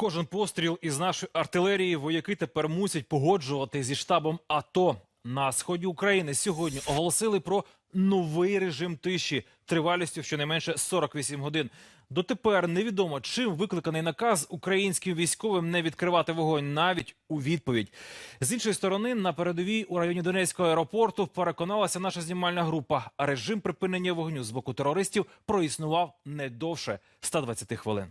Кожен постріл із нашої артилерії вояки тепер мусять погоджувати зі штабом АТО. На сході України сьогодні оголосили про новий режим тиші тривалістю щонайменше 48 годин. Дотепер невідомо, чим викликаний наказ українським військовим не відкривати вогонь навіть у відповідь. З іншої сторони, на передовій у районі Донецького аеропорту переконалася наша знімальна група. Режим припинення вогню з боку терористів проіснував не довше 120 хвилин.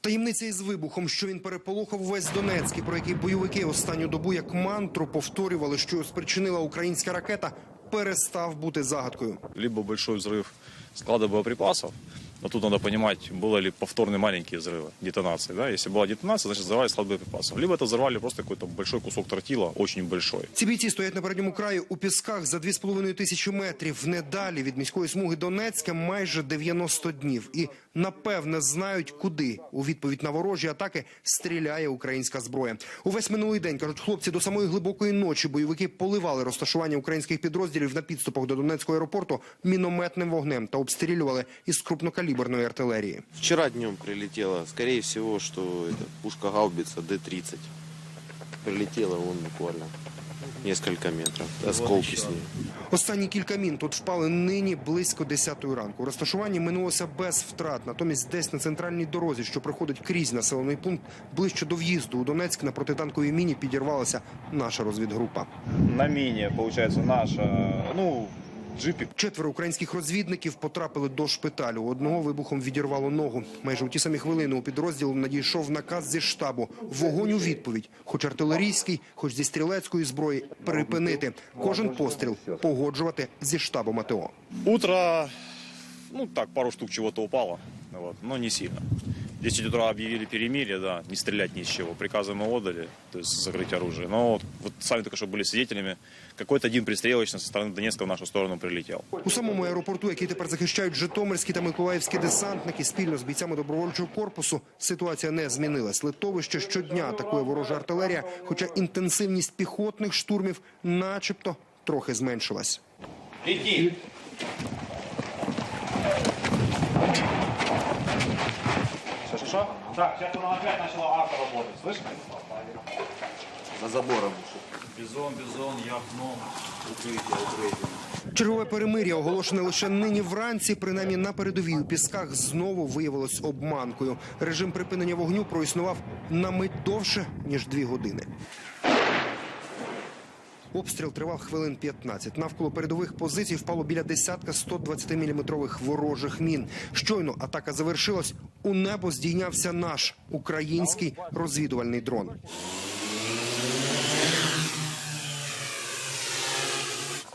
Таємниця із вибухом, що він переполохав весь Донецький, про який бойовики останню добу як мантру повторювали, що спричинила українська ракета, перестав бути загадкою. либо большой взрыв склада боеприпасов, но тут надо понимать, было ли повторные маленькие взрывы, детонации. Да? Если была детонация, значит взорвали склад боеприпасов. Либо это взорвали просто какой-то большой кусок тротила, очень большой. Ці бійці стоять на передньому краю у пісках за 2,5 тисячі метрів. Недалі від міської смуги Донецька майже 90 днів. І напевне знають, куди у відповідь на ворожі атаки стріляє українська зброя. Увесь минулий день кажуть хлопці до самої глибокої ночі. Бойовики поливали розташування українських підрозділів на підступах до Донецького аеропорту мінометним вогнем та обстрілювали із крупнокаліберної артилерії. Вчера днем скорее всего, что это пушка гаубица Д-30. Прилетела вон буквально несколько метров. Осколки с ней. Останні кілька мін тут впали нині близько 10 ранку. Розташування минулося без втрат. Натомість десь на центральній дорозі, що проходить крізь населений пункт, ближче до в'їзду у Донецьк на протитанковій міні підірвалася наша розвідгрупа. на мине, получается, наша, ну, джипик. Четверо українських розвідників потрапили до шпиталю. Одного вибухом відірвало ногу. Майже у ті самі хвилини у підрозділ надійшов наказ зі штабу. Вогонь у відповідь, хоч артилерійський, хоч зі стрілецької зброї, припинити. Кожен постріл погоджувати зі штабом АТО. Утро, ну так, пару штук чего-то упало, вот, но не сильно. В 10 утра объявили перемирие, да, не стрелять ни с чего. Приказы мы отдали, то есть закрыть оружие. Но вот, вот сами только что были свидетелями, какой-то один пристрелочный со стороны Донецка в нашу сторону прилетел. У самому аеропорту, який тепер захищають Житомирські та Миколаївські десантники, спільно з бійцями добровольчого корпусу, ситуація не змінилась. Литовище щодня атакує ворожа артилерія, хоча інтенсивність піхотних штурмів, начебто, трохи зменшилась. Что? Так, сейчас она опять начала арта работать, слышишь? За забором. Бизон, бизон, я окно. Укрытие, укрытие. Чергове перемир'я, оголошене лише нині вранці, принаймні на передовій у пісках, знову виявилось обманкою. Режим припинення вогню проіснував на мить довше ніж дві години. Обстріл тривав хвилин 15. Навколо передових позицій впало біля десятка 120-мм ворожих мін. Щойно атака завершилась. У небо здійнявся наш український розвідувальний дрон.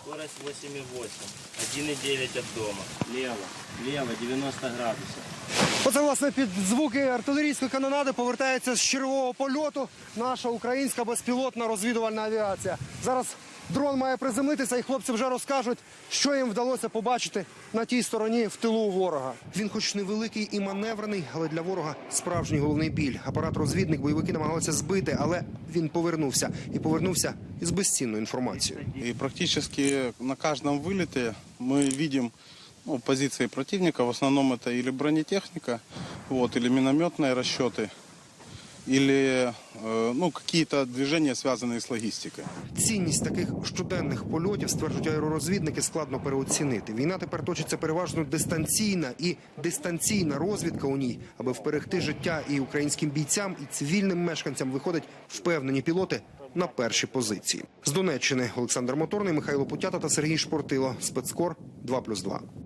Скорость 8,8. 1,9 от дома. Лево. Лево 90 градусов. Оце власне під звуки артилерійської канонади повертається з червового польоту наша українська безпілотна розвідувальна авіація. Зараз дрон має приземлитися, і хлопці вже розкажуть, що їм вдалося побачити на тій стороні в тилу ворога. Він, хоч невеликий і маневрений, але для ворога справжній головний біль. Апарат розвідник бойовики намагалися збити, але він повернувся і повернувся із безцінною інформацією. И практически на каждом вылете мы видим ну, позиции противника. В основном это или бронетехника, вот, или минометные расчеты, или э, ну, какие-то движения, связанные с логистикой. Цінність таких щоденних польотів, стверджують аеророзвідники, складно переоцінити. Війна тепер точиться переважно дистанційна і дистанційна розвідка у ній, аби вберегти життя і українським бійцям, і цивільним мешканцям виходять впевнені пілоти на перші позиції. З Донеччини Олександр Моторний, Михайло Путята та Сергій Шпортило. Спецкор 2+,2.